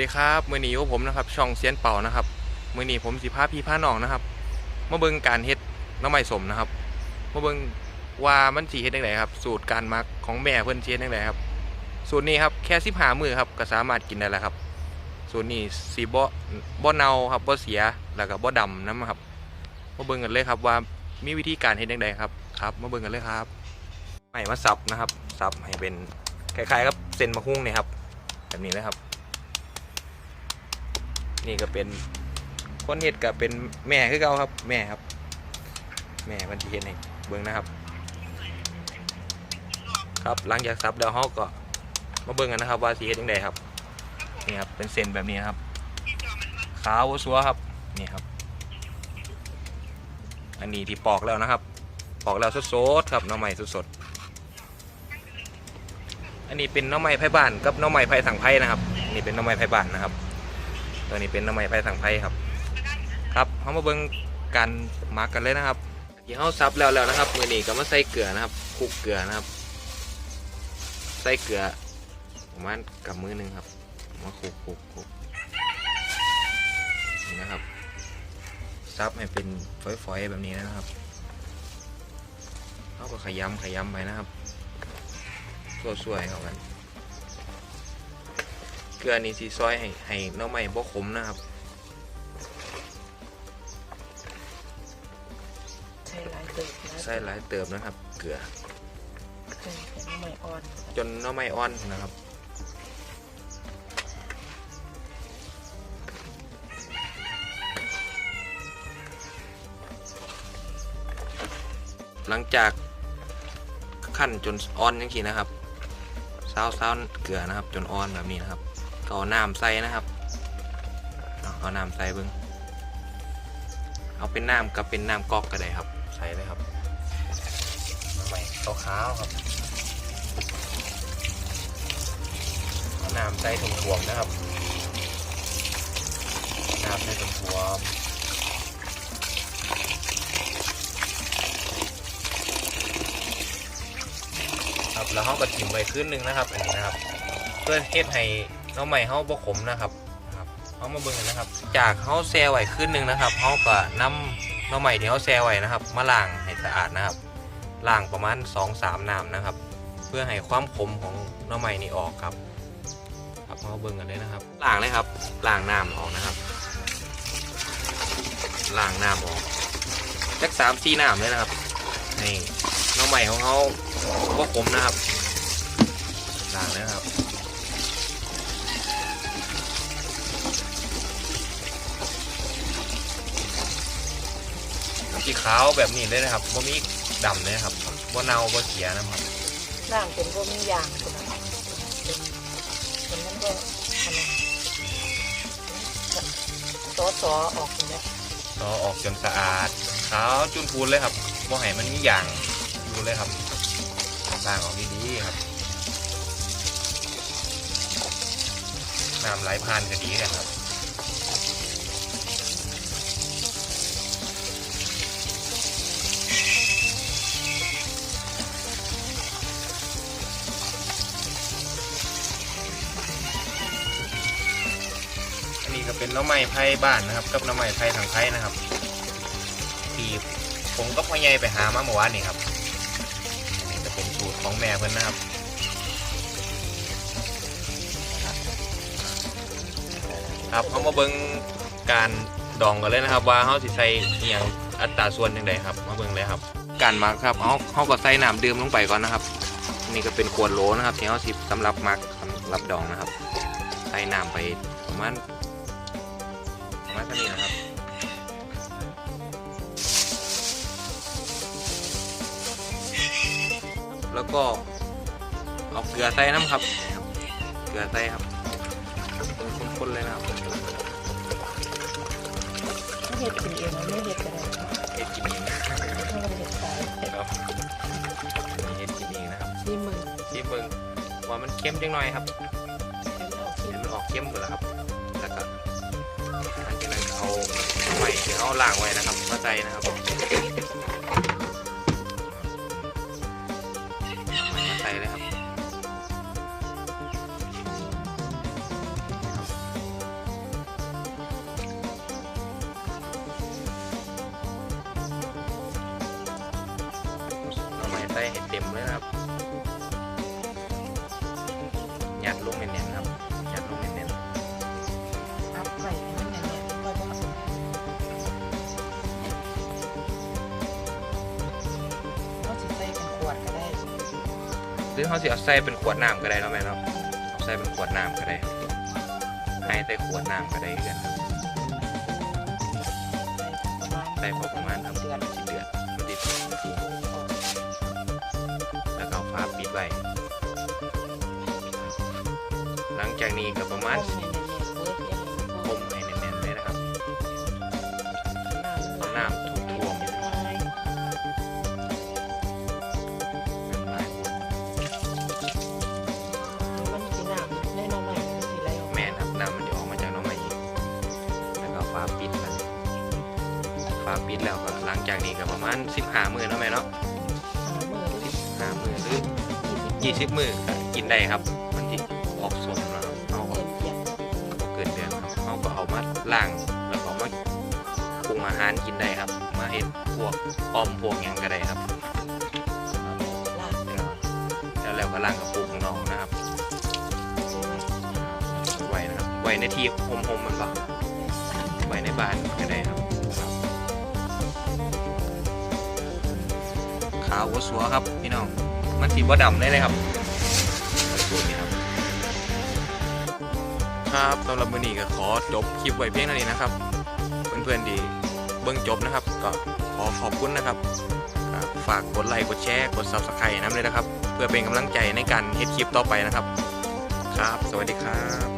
ดีครับมือนี้อยู่กับผมนะครับช่องเซียนเป่านะครับมือนี้ผมสิพาพี่พาน้องนะครับมาเบิ่งการเฮ็ดน้ำไม้สมนะครับมาเบิ่งว่ามันสีเฮ็ดยังไงครับ สูตรการมักของแม่เพิ่อนเฮ็ดยังไงครับ สูตรนี้ครับแค่สิบหามือครับก็สามารถกินได้แล้วครับ สูตรนี้สีบ่บ่เน่าครับบ่เสียแล้วก็บ่ดำน้ำครับมาเบิ่งกันเลยครับว่ามีวิธีการเฮ็ดยังไงครับครับมาเบิ่งกันเลยครับไม้มาสับนะครับสับให้เป็นคล้ายๆกับเส้นมะฮุ่งเนี่ยครับแบบนี้เลยครับ นี่ก็เป็นคนเห็ดกับเป็นแม่คือเก่าครับ แม่ครับ แม่มันที่เห็ดให้เบิ่งนะครับ ครับหลังจากซับแล้วเขาก็มาเบิ่งกันนะครับว่าสีเห็ดยังไงครับนี่ครับเป็นเส้นแบบนี้ครับขาวสัวครับนี่ครับ อันนี้ที่ปอกแล้วนะครับ ปอกแล้วสดๆครับน้องใหม่สดๆอันนี้เป็นน้องใหม่ไผ่บ้านกับน้องใหม่ไผ่สังไผ่นะครับนี่เป็นน้องใหม่ไผ่บ้านนะครับ ตัวนี้เป็นน้ำไม้ไผ่สังไผ่ครับ ครับเขามาเบิ่งการหมักกันเลยนะครับที่เขาซับแล้วแล้วนะครับมือนี้ก็มาใส่เกลือนะครับคลุกเกลือนะครับ ใส่เกลือประมาณกับมือหนึ่งครับมาคลุกคลุกคลุกนี่นะครับซับให้เป็นฝอยๆแบบนี้นะครับเขาก็ขยำขยำไปนะครับสวยๆเข้ากัน เกลือนี่สีซอยให้ให้หน้องใหม่บ่ขมนะครับใช่หลายเติบนะใส่หลายเติมนะครับ เกลือเป็นเป็นน้ำไม่อ่อนจนหน้องใหม่อ่อนนะครับหลังจากขั้นจนอ่อนยังทีนะครับซาวซาวเกลือนะครับ จนอ่อนแบบนี้นะครับก็ เอาน้ำใส่นะครับเอาเอาน้ำใส่เบิ้งเอาเป็นน้ำกับเป็นน้ำก๊อกก็ได้ครับ ใส่เลยครับน้ำใหม่ขาวๆครับเอาน้ำใส่ถุงถ่วมๆนะครับน้ำใส่ถุงถ่วมครับแล้วเขาก็ถิ่มไว้คืนหนึ่งนะครับอันนี้นะครับ เพื่อเฮ็ดให้ น้องใหม่เขาบ่ขมนะครับครับเขามาเบิ่งกันนะครับ จากเขาแช่ไว้คืนหนึ่งนะครับเขาก็นำน้องใหม่ที่เขาแช่ไว้นะครับมาล้างให้สะอาดนะครับล้างประมาณ2-3น้ำนะครับ เพื่อให้ความขมของน้องใหม่นี่ออกครับครับมาเบิ่งกันเลยนะครับล้างเลยครับล้างน้ำออกนะครับล้างน้ำออกจักสามสี่น้ำเลยนะครับนี่น้องใหม่ของเขาว่าผมนะครับล้างเลยนะครับ สีขาวแบบนี้เลยนะครับว่ามีดำเลยนะครับว่าเน่าว่าเสียนะครับร่างเป็นพวกมียางคุณนะเป็นนั้นก็อันนั้นซอสอออกอย่างเงี้ยรอออกจนสะอาดขาวจุนพูนเลยครับว่าให้มันมีอย่างดูเลยครับล้างออกดีๆครับน้ำไหลผ่านก็ดีเลยครับ เป็นน้ำไม้ไผ่บ้านนะครับ กับน้ำไม้ไผ่ทางไผ่นะครับที่ผมก็พ่อใหญ่ไปหามาเมื่อวานนี่ครับอันนี้จะเป็นสูตรของแม่เพิ่อนนะครับครับเขามาเบิ่งการดองกันเลยนะครับ ว่าเขาสิใส่อหย่างอัตราส่วนยังไงครับมาเบิ่งเลยครับ การมักครับเขาเขาก็ใส่น้ำดื่มลงไปก่อนนะครับ นี่ก็เป็นขวดโหลนะครับที่เขาสิสำหรับมักสำหรับดองนะครับ ใส่น้ำไปประมาณ มาณเท่านี้นะครับแล้วก็เอาเกลือใส่น้ำครับ เกลือใส่ครับคน ๆ เลยนะครับไม่เห็ดกินเองมันไม่เห็ดอะไรเฮ็ดกินเองนะถ้าเราเห็ดขายครับนี่เฮ็ดกินเองนะครับที่มือชิมเบิ่งว่ามันเค็มจังหน่อยครับเอาที่เดี๋ยวมันออกเค็มหมดแล้วครับแล้วก็หลังจากนั้น เอาไฟเอาล่างไว้นะครับมาใจนะครับใส่เลยครับเราใส่ให้เต็มเลยนะครับ รือเขาสิเอาใส่เป็นขวดน้ำก็ได้เนาะแม่เนาะเอาใส่เป็นขวดน้ำก็ได้ให้ใส่ขวดน้ำก็ได้คือกันใส่พอประมาณทำเดือนสิเดือดมันติดแล้วก็เอาฟ้าปิดไว้หลังจากนี้ก็ประมาณ ปิดแล้วก็หลังจากนี้ก็ประมาณ15มื้อเนาะแม่เนาะหามือด้วย15มื้อหรือ20มื้อก็กินได้ครับ มันที่ออกสมแล้วครับเอากียรเกินเดือนครับเขาก็เอามาล้างแล้วก็มาปรุงอาหารกินได้ครับ มาเห็ดพวกออมพวกหยังก็ได้ครับแล้วแล้วก็ล้างกับปุกของน้องนะครับไว้ไว้นะครับไว้ในที่โฮมๆมันปะไว้ในบ้านก็ได้ ขาวหัวสัวครับพี่น้อง มันสีบ่ดำได้เลยครับสูตรนี้ครับ ครับสำหรับมือนี้ก็ขอจบคลิปไว้เพียงเท่านี้นะครับ เพื่อนๆที่เบิ่งจบนะครับ ก็ขอขอบคุณนะครับ ฝากกดไลค์กดแชร์กด Subscribe น้ำเลยนะครับ เพื่อเป็นกำลังใจในการเฮ็ดคลิปต่อไปนะครับ ครับ สวัสดีครับ